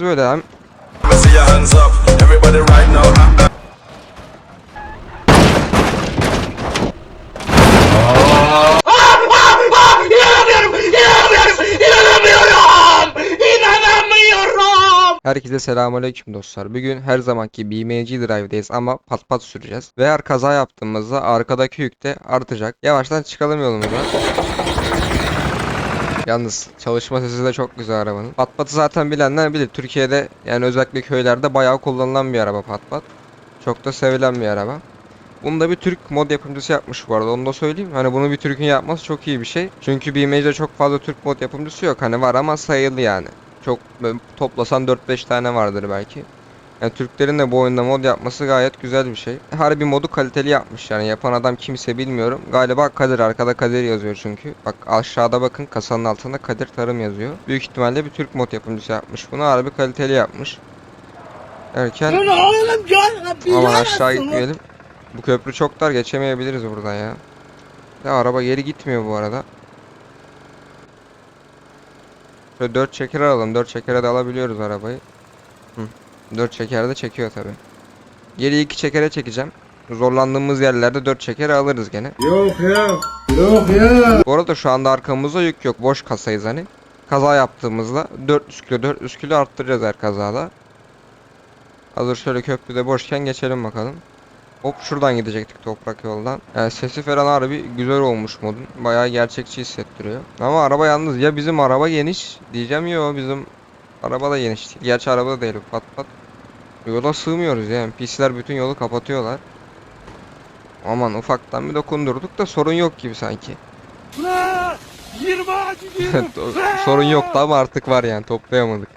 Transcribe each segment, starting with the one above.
Böyle hem. Herkese selamünaleyküm dostlar. Bugün her zamanki BMG Drive'deyiz ama pat pat süreceğiz. Ve eğer kaza yaptığımızda arkadaki yük de artacak. Yavaştan çıkalım yolumuza. Yalnız çalışma sesi de çok güzel arabanın. Pat patı zaten bilenler bilir. Türkiye'de yani özellikle köylerde bayağı kullanılan bir araba pat. Çok da sevilen bir araba. Bunu da bir Türk mod yapımcısı yapmış bu arada onu da söyleyeyim. Hani bunu bir Türk'ün yapması çok iyi bir şey. Çünkü BMG'de çok fazla Türk mod yapımcısı yok. Hani var ama sayılı yani. Çok toplasan 4-5 tane vardır belki. Yani Türklerin de bu oyunda mod yapması gayet güzel bir şey. Harbi modu kaliteli yapmış yani yapan adam kimse bilmiyorum. Galiba Kadir arkada Kadir yazıyor çünkü. Bak aşağıda bakın kasanın altında Kadir Tarım yazıyor. Büyük ihtimalle bir Türk mod yapımcısı yapmış bunu. Harbi kaliteli yapmış. Bir Aman aşağı gitmeyelim. Bu köprü çok dar geçemeyebiliriz buradan ya. Ya araba geri gitmiyor bu arada. Şöyle 4 çeker alalım. 4 çekere de alabiliyoruz arabayı. Hı. 4 çeker de çekiyor tabi. Geri 2 çekere çekeceğim. Zorlandığımız yerlerde 4 çekere alırız gene. Yok ya. Yok ya. Bu arada şu anda arkamızda yük yok. Boş kasayız hani. Kaza yaptığımızda 400 kilo 400 kilo arttıracağız her kazada. Hazır şöyle köprüde boşken geçelim bakalım. Hop şuradan gidecektik toprak yoldan. Yani sesi falan harbi güzel olmuş modun. Bayağı gerçekçi hissettiriyor. Ama araba yalnız ya bizim araba geniş diyeceğim ya bizim araba da geniş değil. Gerçi araba da değil pat pat. Yola sığmıyoruz yani. PC'ler bütün yolu kapatıyorlar. Aman ufaktan bir dokundurduk da sorun yok gibi sanki. La 20 acı diyorum. Sorun yoktu ama artık var yani toplayamadık.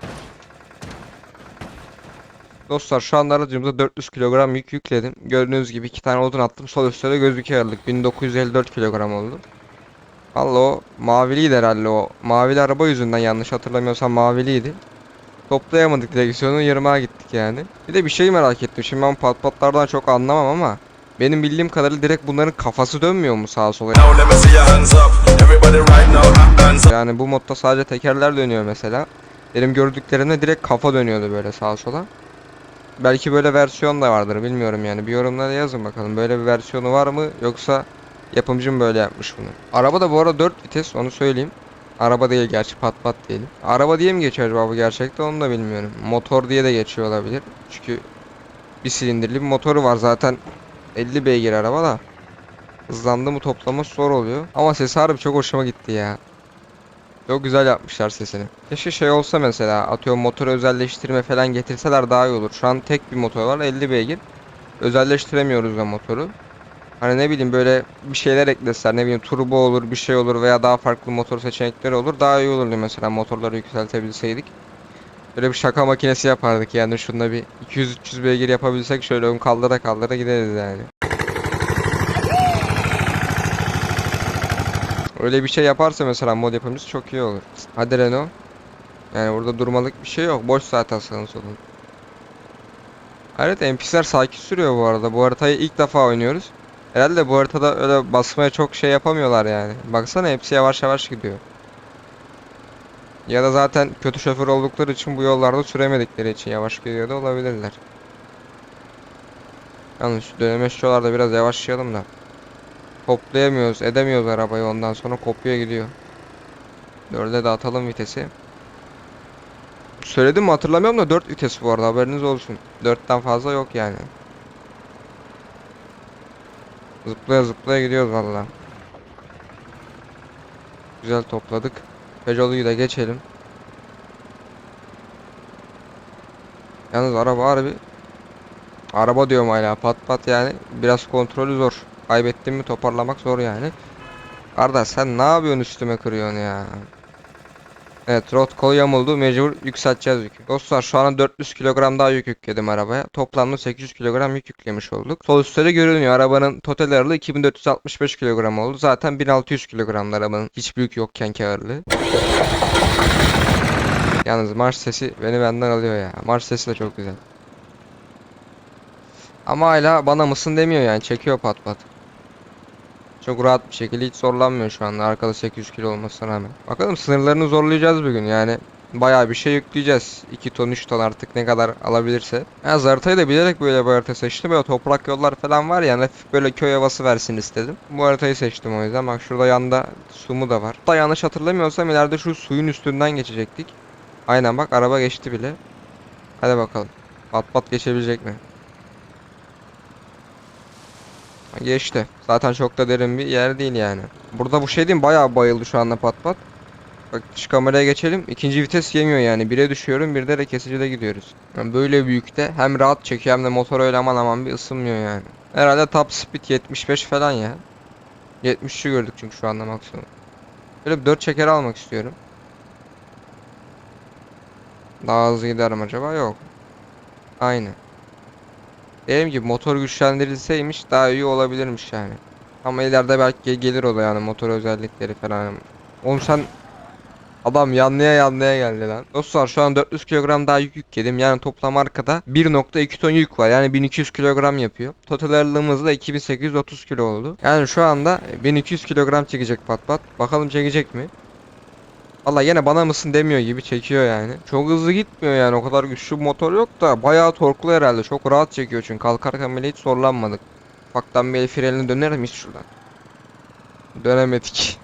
Dostlar şu anda aracımıza 400 kilogram yük yükledim. Gördüğünüz gibi iki tane odun attım. Sol üstte de gözüküyor ağırlık. 1954 kilogram oldu. Valla o maviliydi herhalde o. Mavili araba yüzünden yanlış hatırlamıyorsam maviliydi. Toplayamadık direksiyonu yarıma gittik yani. Bir de bir şey merak ettim. Şimdi ben pat patlardan çok anlamam ama benim bildiğim kadarıyla direkt bunların kafası dönmüyor mu sağa sola? Yani bu modda sadece tekerler dönüyor mesela. Benim gördüklerimde direkt kafa dönüyordu böyle sağa sola. Belki böyle versiyon da vardır bilmiyorum yani. Bir yorumlara yazın bakalım. Böyle bir versiyonu var mı yoksa yapımcı mı böyle yapmış bunu? Araba da bu arada 4 vites onu söyleyeyim. Araba değil gerçi pat pat diyelim. Araba diye mi geçiyor acaba bu gerçekte onu da bilmiyorum. Motor diye de geçiyor olabilir. Çünkü bir silindirli bir motoru var zaten 50 beygir araba da. Hızlandı mı toplaması zor oluyor. Ama sesi harbi çok hoşuma gitti ya. Çok güzel yapmışlar sesini. Keşke şey olsa mesela atıyorum motor özelleştirme falan getirseler daha iyi olur. Şu an tek bir motor var 50 beygir. Özelleştiremiyoruz da motoru. Hani ne bileyim böyle bir şeyler ekleseler ne bileyim turbo olur bir şey olur veya daha farklı motor seçenekleri olur daha iyi olurdu mesela motorları yükseltebilseydik. Böyle bir şaka makinesi yapardık yani şunda bir 200-300 beygir yapabilsek şöyle ön kaldıra kaldıra gideriz yani. Öyle bir şey yaparsa mesela mod yapımcısı çok iyi olur. Hadi Renault. Yani burada durmalık bir şey yok. Boş zaten sağın solun. Evet NPC'ler sakin sürüyor bu arada. Bu haritayı ilk defa oynuyoruz. Herhalde bu haritada öyle basmaya çok şey yapamıyorlar yani. Baksana hepsi yavaş yavaş gidiyor. Ya da zaten kötü şoför oldukları için bu yollarda süremedikleri için yavaş gidiyor da olabilirler. Yalnız şu dönemeç yollarda biraz yavaşlayalım da. Toplayamıyoruz, edemiyoruz arabayı ondan sonra kopuyor gidiyor. Dörde de atalım vitesi. Söyledim mi hatırlamıyorum da 4 vites bu arada haberiniz olsun. 4'ten fazla yok yani. Zıplaya zıplaya gidiyoruz valla. Güzel topladık. Peugeot'u da geçelim. Yalnız araba harbi Araba diyorum hala pat pat yani biraz kontrolü zor. Kaybettin mi toparlamak zor yani. Kardeş sen ne yapıyorsun üstüme kırıyorsun ya. Evet rot kolu yamuldu mecbur yükselteceğiz yükü. Dostlar şu an 400 kilogram daha yük yükledim arabaya. Toplamda 800 kilogram yük yüklemiş olduk. Sol üstte de görünüyor arabanın total ağırlığı 2465 kilogram oldu. Zaten 1600 kilogramda arabanın hiçbir yük yokken ki ağırlığı. Yalnız marş sesi beni benden alıyor ya. Marş sesi de çok güzel. Ama hala bana mısın demiyor yani çekiyor pat pat. Çok rahat bir şekilde hiç zorlanmıyor şu anda arkada 800 kilo olmasına rağmen. Bakalım sınırlarını zorlayacağız bugün yani. bayağı bir şey yükleyeceğiz. 2 ton 3 ton artık ne kadar alabilirse. Ya haritayı da bilerek böyle bir harita seçtim. Böyle toprak yollar falan var ya hafif böyle köy havası versin istedim. Bu haritayı seçtim o yüzden. Bak şurada yanda sumu da var. Da yanlış hatırlamıyorsam ileride şu suyun üstünden geçecektik. Aynen bak araba geçti bile. Hadi bakalım. Pat pat geçebilecek mi? Ha, Geçti. Zaten çok da derin bir yer değil yani. Burada bu şey mi? Bayağı bayıldı şu anda pat pat. Bak şu kameraya geçelim. İkinci vites yemiyor yani. Bire düşüyorum. Bir de kesicide gidiyoruz. Yani böyle büyükte hem rahat çekiyor hem de motor öyle aman aman bir ısınmıyor yani. Herhalde top speed 75 falan ya. 73'ü gördük çünkü şu anda maksimum. Böyle bir 4 çeker almak istiyorum. Daha hızlı giderim acaba? Yok. Aynı. Dediğim gibi motor güçlendirilseymiş daha iyi olabilirmiş yani. Ama ileride belki ge- gelir o da yani motor özellikleri falan. Oğlum sen adam yanlıya yanlıya geldi lan. Dostlar şu an 400 kilogram daha yük yükledim. Yani toplam arkada 1.2 ton yük var. Yani 1200 kilogram yapıyor. Total ağırlığımız da 2830 kilo oldu. Yani şu anda 1200 kilogram çekecek pat pat. Bakalım çekecek mi? Valla yine bana mısın demiyor gibi çekiyor yani. Çok hızlı gitmiyor yani o kadar güçlü bir motor yok da bayağı torklu herhalde. Çok rahat çekiyor çünkü kalkarken bile hiç zorlanmadık. Ufaktan bir el döner miyiz şuradan? Dönemedik.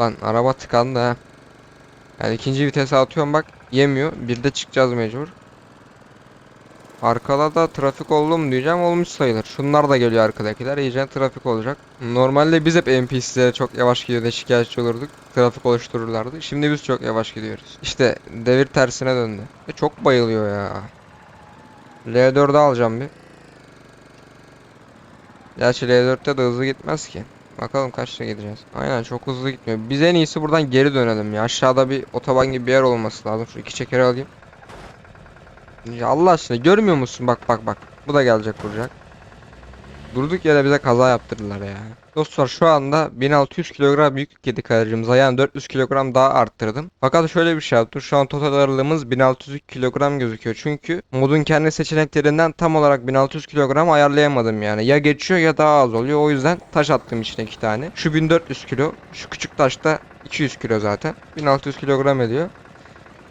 Lan araba tıkandı ha. Yani ikinci vitese atıyorum bak yemiyor. Bir de çıkacağız mecbur. Arkada da trafik oldu mu diyeceğim olmuş sayılır. Şunlar da geliyor arkadakiler iyice trafik olacak. Normalde biz hep NPC'lere çok yavaş gidiyor da şikayetçi olurduk. Trafik oluştururlardı. Şimdi biz çok yavaş gidiyoruz. İşte devir tersine döndü. Ve çok bayılıyor ya. L4'ü alacağım bir. Gerçi L4'te de hızlı gitmez ki. Bakalım kaçta gideceğiz. Aynen çok hızlı gitmiyor. Biz en iyisi buradan geri dönelim ya. Aşağıda bir otoban gibi bir yer olması lazım. Şu iki çekeri alayım. Ya Allah aşkına görmüyor musun? Bak bak bak. Bu da gelecek vuracak. Durduk yere bize kaza yaptırdılar ya. Dostlar şu anda 1600 kilogram yük yükledik aracımıza. Yani 400 kilogram daha arttırdım. Fakat şöyle bir şey yaptım. Şu an total ağırlığımız 1600 kilogram gözüküyor. Çünkü modun kendi seçeneklerinden tam olarak 1600 kilogram ayarlayamadım yani. Ya geçiyor ya daha az oluyor. O yüzden taş attım içine iki tane. Şu 1400 kilo. Şu küçük taş da 200 kilo zaten. 1600 kilogram ediyor.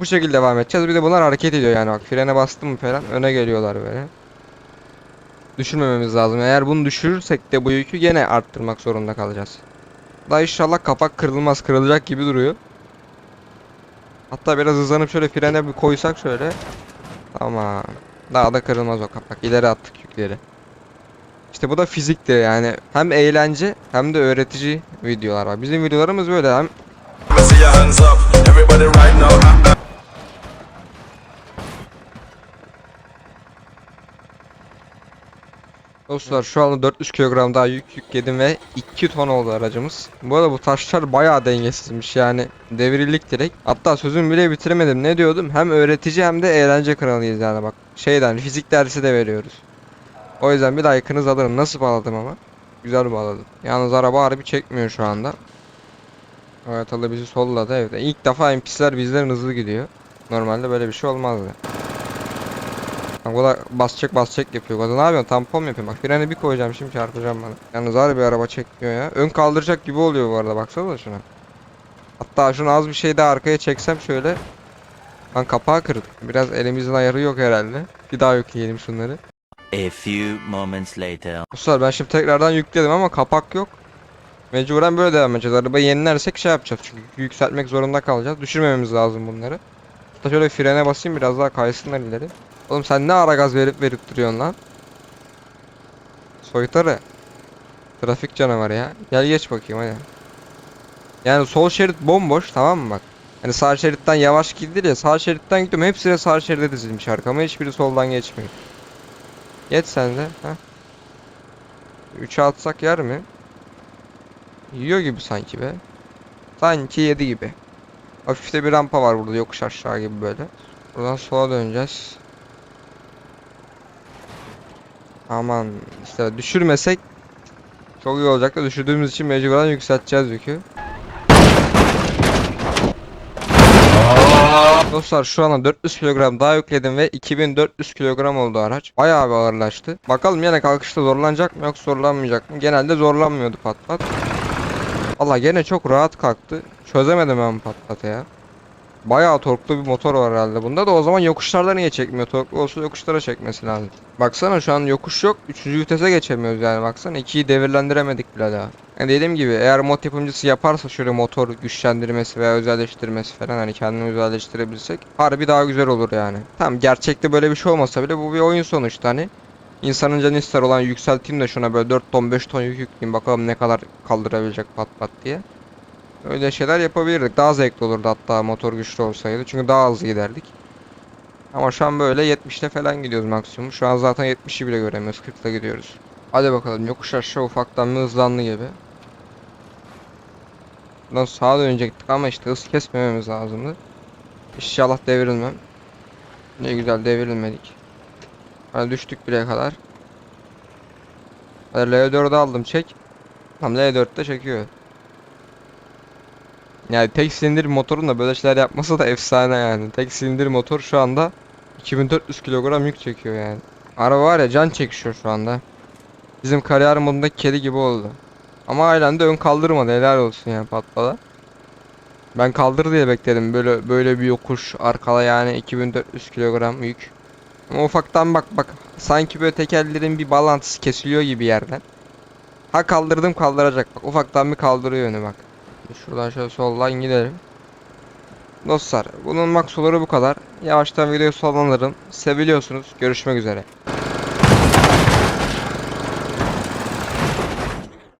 Bu şekilde devam edeceğiz. Bir de bunlar hareket ediyor yani bak frene bastım falan öne geliyorlar böyle. Düşürmememiz lazım. Eğer bunu düşürürsek de bu yükü gene arttırmak zorunda kalacağız. Daha inşallah kapak kırılmaz kırılacak gibi duruyor. Hatta biraz hızlanıp şöyle frene bir koysak şöyle. Tamam. Daha da kırılmaz o kapak. İleri attık yükleri. İşte bu da fiziktir yani. Hem eğlence hem de öğretici videolar var. Bizim videolarımız böyle hem Dostlar şu anda 400 kilogram daha yük yükledim ve 2 ton oldu aracımız. Bu arada bu taşlar bayağı dengesizmiş yani devrillik direkt. Hatta sözümü bile bitiremedim ne diyordum hem öğretici hem de eğlence kanalıyız yani bak. Şeyden fizik dersi de veriyoruz. O yüzden bir like'ınızı alırım. Nasıl bağladım ama? Güzel bağladım. Yalnız araba harbi çekmiyor şu anda. Evet Allah bizi solladı evet. İlk defa NPC'ler bizden hızlı gidiyor. Normalde böyle bir şey olmazdı. Bak o da basacak basacak yapıyor. Da ne yapıyorsun? Tampon mu yapıyorsun? Bak freni bir koyacağım şimdi çarpacağım bana. Yalnız harbi bir araba çekmiyor ya. Ön kaldıracak gibi oluyor bu arada baksana şuna. Hatta şunu az bir şey daha arkaya çeksem şöyle. Lan kapağı kırdık. Biraz elimizin ayarı yok herhalde. Bir daha yükleyelim şunları. A few moments later. Dostlar ben şimdi tekrardan yükledim ama kapak yok. Mecburen böyle devam edeceğiz. Arabayı yenilersek şey yapacağız çünkü yükseltmek zorunda kalacağız. Düşürmememiz lazım bunları. Hatta şöyle frene basayım biraz daha kaysınlar ileri. Oğlum sen ne ara gaz verip verip duruyorsun lan? Soytarı. Trafik canavarı ya. Gel geç bakayım hadi. Yani sol şerit bomboş tamam mı bak. Hani sağ şeritten yavaş gidilir ya sağ şeritten gidiyorum hepsi de sağ şeride dizilmiş arkama hiçbiri soldan geçmiyor. Geç sen de. Heh. 3'e atsak yer mi? Yiyor gibi sanki be. Sanki yedi gibi. Hafif bir rampa var burada yokuş aşağı gibi böyle. Buradan sola döneceğiz. Aman işte düşürmesek çok iyi olacak da düşürdüğümüz için mecburen yükselteceğiz yükü. Dostlar şu anda 400 kilogram daha yükledim ve 2400 kilogram oldu araç. Bayağı bir ağırlaştı. Bakalım yine kalkışta zorlanacak mı yoksa zorlanmayacak mı? Genelde zorlanmıyordu pat pat. Valla gene çok rahat kalktı. Çözemedim ben pat patı ya. Bayağı torklu bir motor var herhalde bunda da o zaman yokuşlarda niye çekmiyor? Torklu olsa yokuşlara çekmesi lazım. Baksana şu an yokuş yok. Üçüncü vitese geçemiyoruz yani baksana. ikiyi devirlendiremedik bile daha. Yani dediğim gibi eğer mod yapımcısı yaparsa şöyle motor güçlendirmesi veya özelleştirmesi falan hani kendini özelleştirebilsek harbi daha güzel olur yani. Tamam gerçekte böyle bir şey olmasa bile bu bir oyun sonuçta hani. İnsanın canı ister olan yükselteyim de şuna böyle 4 ton 5 ton yük yükleyeyim bakalım ne kadar kaldırabilecek pat pat diye. Öyle şeyler yapabilirdik. Daha zevkli olurdu hatta motor güçlü olsaydı. Çünkü daha hızlı giderdik. Ama şu an böyle 70'te falan gidiyoruz maksimum. Şu an zaten 70'i bile göremiyoruz. 40'ta gidiyoruz. Hadi bakalım yokuş aşağı ufaktan bir hızlandı gibi. Buradan sağa dönecektik ama işte hız kesmememiz lazımdı. İnşallah devrilmem. Ne güzel devrilmedik. Hadi düştük bile kadar. Hadi L4'ü aldım çek. Tam L4'te çekiyor. Yani tek silindir motorun da böyle şeyler yapması da efsane yani. Tek silindir motor şu anda 2400 kilogram yük çekiyor yani. Araba var ya can çekişiyor şu anda. Bizim kariyer modundaki kedi gibi oldu. Ama halen de ön kaldırmadı helal olsun yani patlada. Ben kaldır diye bekledim böyle böyle bir yokuş arkada yani 2400 kilogram yük. Ama ufaktan bak bak sanki böyle tekerlerin bir balansı kesiliyor gibi yerden. Ha kaldırdım kaldıracak bak ufaktan bir kaldırıyor önü bak. Şuradan şöyle soldan gidelim. Dostlar bunun maksuları bu kadar. Yavaştan videoyu sonlandırın. Seviliyorsunuz. Görüşmek üzere.